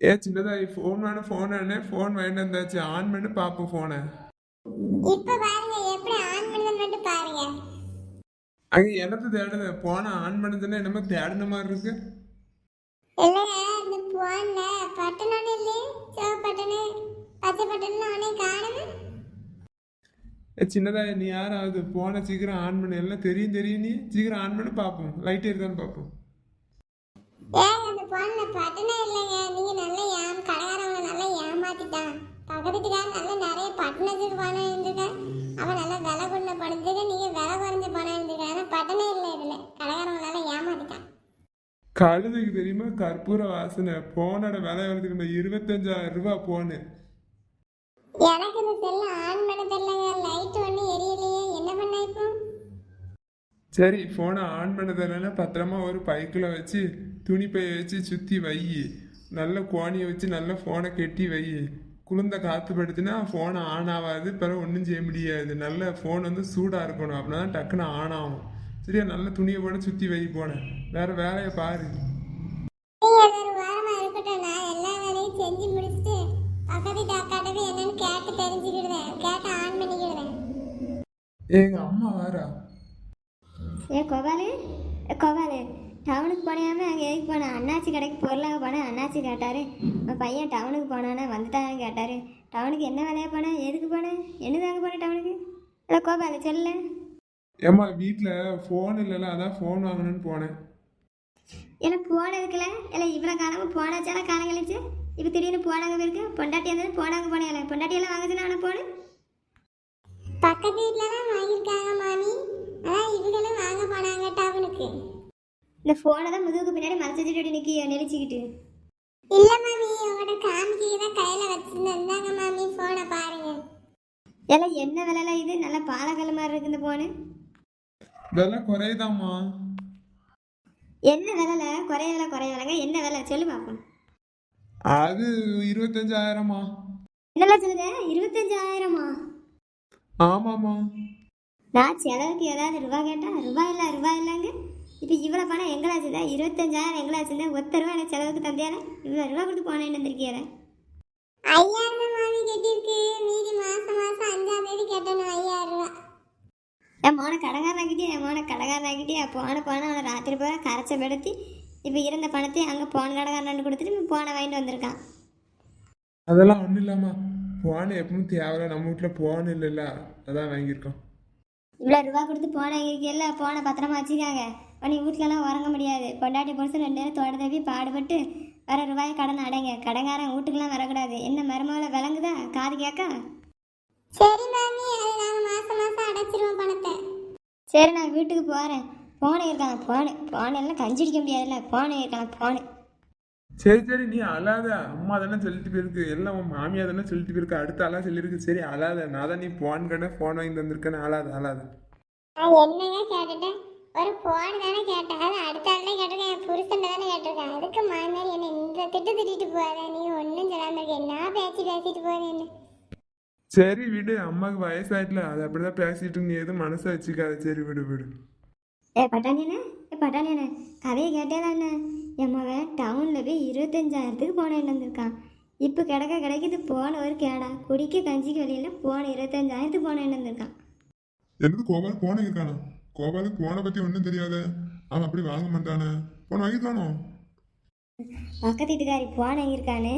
ஏ Chinnathayi phone வேணும் phone வேணும் phone வாங்கிட்டு வந்தாச்சு ஆன் பண்ணி பார்ப்போம் ஃபோனை இப்ப பாருங்க எப்படி ஆன் பண்ணுதுன்னு பாருங்க. அங்கே என்னத்தை தேடுது போனை ஆன் பண்ணதுன்னா என்னமோ தேடின மாதிரி இருக்கு. இல்லைங்க இந்த போன்ல பட்டன் ஒண்ணு இல்லையே சிவப்பு பட்டனு பச்சை பட்டன் ஒன்னே காணுமே ஏ சின்னதாயி நீ யாராவது போனை சீக்கிரம் ஆன் பண்ணு. எல்லாம் தெரியும் தெரியும் நீ. சீக்கிரம் ஆன் பண்ணி பார்ப்போம் லைட் இருக்கான்னு பார்ப்போம் ஏங்க அந்த போன்ல பட்டனே இல்லைங்க. நீங்க நல்லா ஏம் கடைக்காரவங்க நல்லா ஏமாத்திட்டான் பக்கத்து வீட்டுக்காரன் நல்லா நிறைய வச்சுட்டு பணம் இருந்திருக்கேன் அவன் நல்லா விலை கொண்ட பணத்துக்கு நீங்க விலை குறைஞ்ச பணம் இருந்திருக்கேன் ஆனா பட்டனே இல்லை இதுல. கடைக்காரவங்க நல்லா ஏமாத்திட்டான் கழுதைக்கு தெரியுமா? கற்பூர வாசனை. போனோட விலை எவ்வளவு தெரியுமா? இருபத்தஞ்சாயிரம் ரூபாய் போனு. எனக்கு இந்த செல்ல ஆன் பண்ண தெரியலங்க. லைட் ஒண்ணு எரியலையே. என்ன பண்ண இப்போ? சரி ஃபோனை ஆன் பண்ண தெரியலன்னா பத்திரமா ஒரு பைக்கில் வச்சு துணி பைய வச்சு சுற்றி வை நல்ல கோணியை வச்சு நல்ல ஃபோனை கெட்டி வை குளிர்ந்த காற்று படுத்துனா ஃபோனை ஆன் ஆகாது பிறகு ஒன்றும் செய்ய முடியாது. நல்ல ஃபோன் வந்து சூடாக இருக்கணும். அப்படின்னா தான் டக்குன்னு ஆன் ஆகும். சரியா? நல்ல துணியை போட சுற்றி வை போனேன் வேற வேலையை பாரு. செஞ்சு முடிச்சுட்டு பக்கத்து டாக்டர்கிட்ட என்னன்னு கேட்டு தெரிஞ்சுக்கிடுவேன். கேட்டு ஆன் பண்ணிக்கிடுவேன். எங்க அம்மா வாரா? ஏ கோபாலு? கோபாலு? டவுனுக்கு போனியாம அங்கே எதுக்கு போனேன் அண்ணாச்சி கடைக்கு பொருளாக போனேன் அண்ணாச்சி கேட்டார். உன் பையன் டவுனுக்கு போனானே வந்துட்டான்னு கேட்டார். டவுனுக்கு என்ன வேலையாக போனேன் எதுக்கு போனேன் என்னதாங்க போனேன் டவுனுக்கு? இல்லை கோபாலு சொல்லு. ஏம்மா வீட்டில் ஃபோன் இல்லைல்ல அதான் ஃபோன் வாங்கணும்னு போனேன். ஏன்னா போனதுக்குல இல்லை இவ்வளோ காலமும் போனாச்சால காலம் கழிச்சு. இப்போ திடீர்னு போனாங்க இருக்கு. பொண்டாட்டி இருந்தது போனாங்க போனேன். பொண்டாட்டியெல்லாம் வாங்குச்சுன்னா அவனை போனேன் பக்கத்து வீட்ல தான் வாங்கியிருக்காங்க மாமி. அதான் இவங்களும் வாங்க போனாங்க டவுனுக்கு. இந்த ஃபோனை தான் முதுகுக்கு பின்னாடி மறைச்சு வச்சுட்டு நிற்கி நெளிச்சிக்கிட்டு. இல்ல மாமி உங்களோட காமிக்கு தான் கையில வச்சிருந்தேன். இந்தாங்க மாமி போனை பாருங்க. எல்லாம் என்ன விலைல இது? நல்லா பாலக்கல் மாதிரி இருக்கு இந்த ஃபோனு விலை குறையுதாம்மா. என்ன விலைல குறைய விலை குறைய விலைங்க. என்ன விலை? சொல்லு பார்ப்போம் அது இருபத்தஞ்சாயிரமா என்னெல்லாம் சொல்லுங்க இருபத்தஞ்சாயிரமா? ஆமாம்மா. நான் செலவுக்கு ஏதாவது ரூபா கேட்டா ரூபாய் இல்லை ரூபாய் இல்லைங்க. இப்போ இவ்வளோ பணம் எங்களா வச்சுருந்தா இருபத்தஞ்சாயிரம் எங்களா வச்சுருந்தா ஒத்த ரூபா எனக்கு செலவுக்கு தந்தியால? இவ்வளோ ரூபா கொடுத்து போனேன்னு வந்திருக்கியார ஐயாயிரம் மாமி கட்டியிருக்கு. மீதி மாசம் மாசம் அஞ்சாம் தேதி கட்டணும் ஐயாயிரம் ரூபா. என் மோனை கடகாரனாக்கிட்டே என் மோனை கடகாரனாக்கிட்டே போன போன அவனை ராத்திரி போய் கரைச்ச படுத்தி இப்போ இருந்த பணத்தை அங்கே போன கடைக்காரன் கொடுத்துட்டு போனை வாங்கிட்டு வந்திருக்கான். அதெல்லாம் ஒன்றும் இல்லாமா போன் எப்பவும் தேவையில்ல. நம்ம வீட்டில் போன் இல்லைல்ல. அதான் வாங்கியிருக்கோம். இவ்வளோ ரூபா கொடுத்து போன இருக்கல போனை பத்திரமா வச்சுக்காங்க நீ வீட்லலாம் உறங்க முடியாது. பொண்டாட்டி பொருசு ரெண்டு நேரம் தோட தப்பி பாடுபட்டு வர ரூபாய் கடன் அடைங்க. கடங்காரன் வீட்டுக்கெல்லாம் வரக்கூடாது. என்ன மருமகளை விளங்குதா? காது கேட்க? சரி மாமி அது நாங்க மாசம் மாசம் அடைச்சிருவோம் பணத்தை. சரி நான் வீட்டுக்கு போகிறேன் போனை இருக்கான் போனு. போனை எல்லாம் கஞ்சி அடிக்க முடியாதுல்ல. போனை இருக்கான் போனு. சரி சரி நீ அழாத. அம்மா தானே சொல்லிட்டு போயிருக்கு. எல்லாம் உன் மாமியா தானே சொல்லிட்டு போயிருக்கு. அடுத்த ஆளா சொல்லியிருக்கு. சரி அழாத. நான் தான் நீ போன் கடை ஃபோன் வாங்கி தந்திருக்கேன்னு அழாத அழாத. நான் என்னங்க கேட்டுட்டேன்? ஒரு போன் தானே கேட்டேன். அது அடுத்த ஆள்தான் கேட்டிருக்கேன். என் புருஷன் தானே கேட்டிருக்கேன். அதுக்கு மாமியார் என்ன இந்த திட்டு திட்டிட்டு போற நீ ஒன்றும் சொல்லாம இருக்க. என்ன பேச்சு பேசிட்டு போற என்ன? சரி விடு. அம்மாவுக்கு வயசாயிட்டல. அது அப்படிதான் பேசிட்டு. நீ எதுவும் மனசை வச்சுக்காத. சரி விடு விடு. ஏ பட்டாணியண்ணே ஏ பட்டாணியண்ணே கதையை கேட்டேதாண்ணே என் மகன் டவுனில் போய் இருபத்தஞ்சாயிரத்துக்கு போனேன் வந்திருக்கான். இப்போ கிடக்க கிடைக்குது. போன ஒரு கேடா. குடிக்க கஞ்சிக்கு வெளியில் போன இருபத்தஞ்சாயிரத்துக்கு போனேன் வந்திருக்கான். என்னது கோபால்? போன இருக்கானா? கோபாலுக்கு போனை பத்தி ஒன்றும் தெரியாத. அவன் அப்படி வாங்க மாட்டானே. போன வாங்கிட்டானோ பக்கத்து வீட்டுக்காரி போன இருக்கான்னு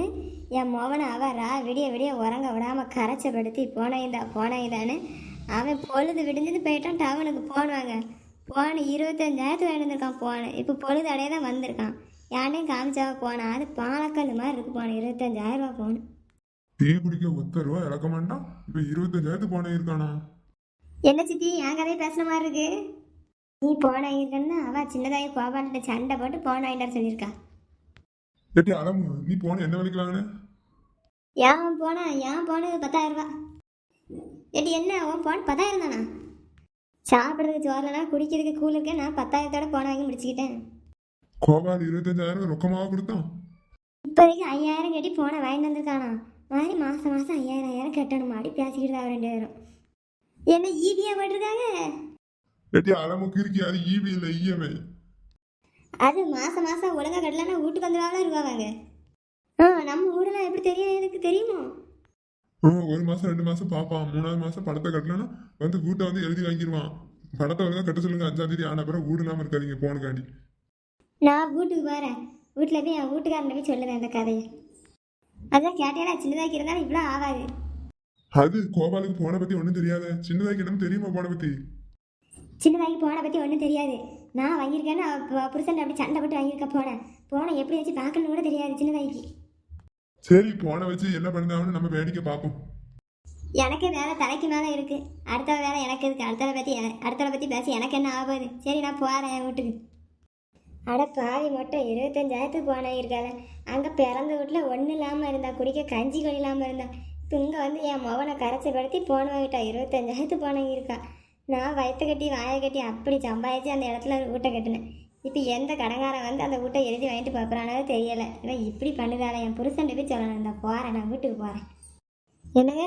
என் மோவனை அவரா விடிய விடிய உறங்க விடாம கரைச்சப்படுத்தி போனேந்தா போனேந்தான்னு அவன் பொழுது விடிஞ்சது போயிட்டான் டவுனுக்கு போனாங்க போன இருபத்தஞ்சாயிரத்து வேண்டியிருக்கான் போன. இப்போ பொழுது அடைய தான் வந்திருக்கான். யானையும் காமிச்சாவ போனா அது பாலக்கல் மாதிரி இருக்கு போன இருபத்தஞ்சாயிரம் ரூபா போன. டீ குடிக்க ஒத்த ரூபா இறக்க மாட்டான். இப்ப இருபத்தஞ்சாயிரத்து போன இருக்கானா என்ன சித்தி என் கதையை பேசுன மாதிரி இருக்கு? நீ போன இருக்கன்னு அவ சின்னதாகி கோபால்கிட்ட சண்டை போட்டு போன வாங்கிட்டார் சொல்லியிருக்கா. ஏட்டி அலமு நீ போன என்ன வேலைக்கு வாங்கின ஏன் போனா ஏன் போனது பத்தாயிரம் ரூபா? ஏட்டி என்ன உன் போன பத்தாயிரம் தானா? சாப்பிட்றதுக்கு சோறலனா குடிக்கிறதுக்கு கூழ் இருக்கு நான் பத்தாயிரத்தோட போன வாங்கி முடிச்சுக்கிட்டேன். கோபால் இருபத்தஞ்சாயிரம் ரொக்கமாக கொடுத்தான்? இப்போதைக்கு ஐயாயிரம் கட்டி போன வாங்கிட்டு வந்திருக்கானா? மாதிரி மாதம் மாதம் ஐயாயிரம் ஐயாயிரம் கட்டணும் அப்படி பேசிக்கிட்டு தான் ரெண்டு பேரும் என்ன ஈபியா போட்டிருக்காங்க? ஏட்டி அலமுக்கு இருக்கி அது ஈவி இல்லை இஎம்ஐ அது மாதம் மாதம் ஒழுங்கா கட்டலன்னா வீட்டுக்கு வந்துடுவாங்களா ரூபா வாங்க ஆ நம்ம பில்லெல்லாம் எப்படி தெரியும் எனக்கு தெரியுமா? ஆ, ஒரு மாசம் ரெண்டு மாசம் பார்ப்பான். மூணாவது மாசம் பணத்தை கட்டலன்னா வந்து வீட்டை வந்து எழுதி வாங்கிடுவான் பணத்தை வந்து கட்ட சொல்லுங்க அஞ்சாம் தேதி ஆன பிறகு வீடு இல்லாம இருக்காதீங்க போனுக்காண்டி. நான் வீட்டுக்கு போகிறேன் வீட்டில் போய் என் வீட்டுக்காரன் போய் சொல்லுவேன் அந்த கதையை. அதான் கேட்டேனா சின்னதாக்கி இருந்தாலும் இவ்வளோ ஆகாது. அது கோபாலுக்கு போனை பத்தி ஒண்ணும் தெரியாத. சின்னதாக்கி என்னன்னு தெரியுமா போனை பத்தி? சின்னதாகி போனை பற்றி ஒன்றும் தெரியாது. நான் வாங்கியிருக்கேன்னு புருஷன் அப்படி சண்டை போட்டு வாங்கியிருக்க போனேன். போனை எப்படி வச்சு பார்க்கணும்னு கூட தெரியாது சின்னதாய்க்கு சரி போனை வச்சு என்ன பண்ணுதான்னு நம்ம வேடிக்கை பார்ப்போம். எனக்கு வேலை தலைக்கு மேலே இருக்குது அடுத்த வேலை எனக்கு இருக்குது அடுத்தவளை பற்றி அடுத்தவளை பற்றி பேசி எனக்கு என்ன ஆகாது சரி நான் போகிறேன் என் வீட்டுக்கு. அட பாவி மட்டும் இருபத்தஞ்சாயிரத்துக்கு போனேன் இருக்காத அங்கே பிறந்த வீட்டில் ஒன்றும் இல்லாமல் இருந்தா குடிக்க கஞ்சி கொடி இல்லாமல் இருந்தா துங்க வந்து என் மகனை கரைச்சப்படுத்தி போன வாங்கிட்டா. இருபத்தஞ்சாயிரத்துக்கு போனவங்க இருக்கா நான் வயிற்று கட்டி வாயை கட்டி அப்படி சம்பாதிச்சு அந்த இடத்துல ஒரு வீட்டை கட்டினேன். இப்போ எந்த கடங்காரன் வந்து அந்த வீட்டை எழுதி வாங்கிட்டு பார்க்குறானோ தெரியலை. இவன் இப்படி பண்ணுதால என் புருஷன் போய் சொல்லணும். இந்த போகிறேன் நான் வீட்டுக்கு போகிறேன் என்னங்க?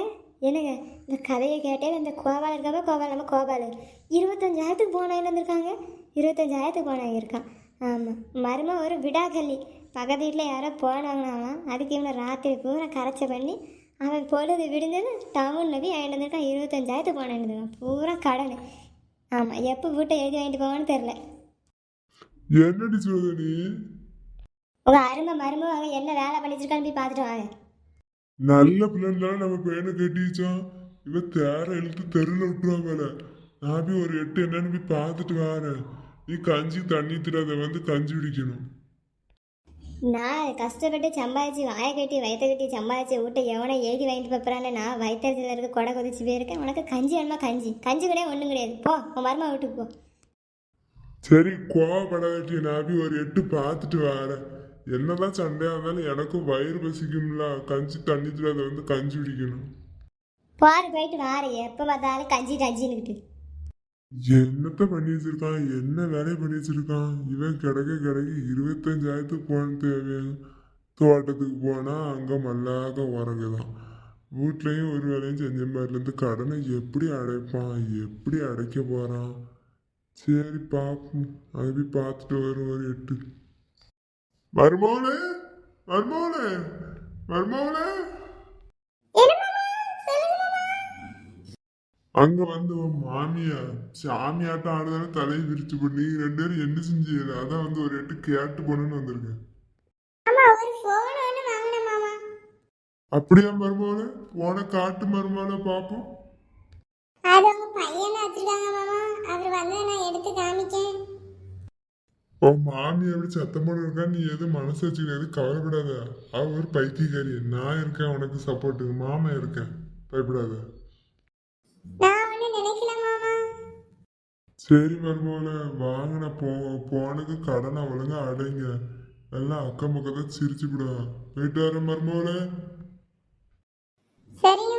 என்னங்க? இந்த கதையை கேட்டே இந்த கோபால் இருக்காம கோபால் நம்ம கோபால். இருபத்தஞ்சாயிரத்துக்கு போனவங்க வந்திருக்காங்க. இருபத்தஞ்சாயிரத்துக்கு போனவங்க இருக்கான் ஆமாம் மரும ஒரு விடாக்கல்லி பக்கத்து வீட்டில் யாரோ போனாங்களாம். அதுக்கு இவனை ராத்திரி பூரா கரைச்ச பண்ணி அவன் பொழுது விடுந்தது டவுனில் போய் வாங்கிட்டு வந்திருக்கான். இருபத்தஞ்சாயிரத்துக்கு போன இருந்திருக்கான் பூரா கடன் ஆமாம் எப்போ வீட்டை எழுதி வாங்கிட்டு போவான்னு தெரில என்னடி நீ உங்கள் அருமை மருமக அவன் என்ன வேலை பண்ணிச்சிருக்கான்னு போய் பார்த்துட்டு வாங்க. நல்ல பிள்ளைன்னு நம்ம பையனை கட்டி வச்சோம் இவ தேர இழுத்து தெருல விட்டுருவா மேல நான் போய் ஒரு எட்டு என்னன்னு போய் பார்த்துட்டு வரேன். நீ கஞ்சி தண்ணி திராத வந்து கஞ்சி குடிக்கணும். நான் கஷ்டப்பட்டு சம்பாதிச்சு வாயை கட்டி வயிற்ற கட்டி சம்பாதிச்சு வீட்டை எவனை எழுதி வாங்கிட்டு போகிறான்னு நான் வயிற்றுல இருக்க கொடை கொதிச்சு போயிருக்கேன். உனக்கு கஞ்சி வேணுமா? கஞ்சி. கஞ்சி கிடையாது ஒன்றும் கிடையாது. போ உன் மருமா வீட்டுக்கு போ. சரி கோவப்படாதட்டி நான் போய் ஒரு எட்டு பார்த்துட்டு வரேன். என்னதான் சண்டையா இருந்தாலும் எனக்கும் வயிறு பசிக்கும்ல. கஞ்சி தண்ணி திராத வந்து கஞ்சி குடிக்கணும். பாரு போயிட்டு வாரு எப்போ பார்த்தாலும் கஞ்சி கஞ்சின்னுக்கிட்டு. என்னத்த பண்ணி வச்சிருக்கான்? என்ன வேலையை பண்ணி வச்சிருக்கான்? இவன் கிடக்க கிடக்க இருபத்தஞ்சாயிரத்துக்கு போன தேவையான தோட்டத்துக்கு போனால் அங்கே மல்லாக உறங்குதான் வீட்லேயும் ஒரு வேலையும் செஞ்ச மாதிரிலேருந்து கடனை எப்படி அடைப்பான்? எப்படி அடைக்க போகிறான் சரி பார்ப்போம் அது போய் பார்த்துட்டு வரும் ஒரு எட்டு. மருமோளே மருமோளே மருமோளே அங்க வந்து உன் மாமியா சாமியாட்டம் ஆடுதானே தலையை விரிச்சு பண்ணி ரெண்டு பேரும் என்ன செஞ்சீங்க? அதான் வந்து ஒரு எட்டு கேட்டு போனேன்னு வந்திருக்கேன் அப்படியா மருமோளே போன காட்டு எடுத்து காமிக்கேன். உன் மாமி எப்படி சத்தம் போட இருக்கா? நீ எதுவும் மனசு வச்சுக்கிறது கவலைப்படாத. அவ ஒரு பைத்தியக்காரி. நான் இருக்கேன் உனக்கு சப்போர்ட்டுக்கு மாமா இருக்கேன். பயப்படாத. சரி மருமகள வாங்கின போ போனது கடனை ஒழுங்கா அடைங்க. எல்லாம் அக்கம் பக்கத்தை சிரிச்சு விடும் போயிட்டு வர மருமகளே சரிங்க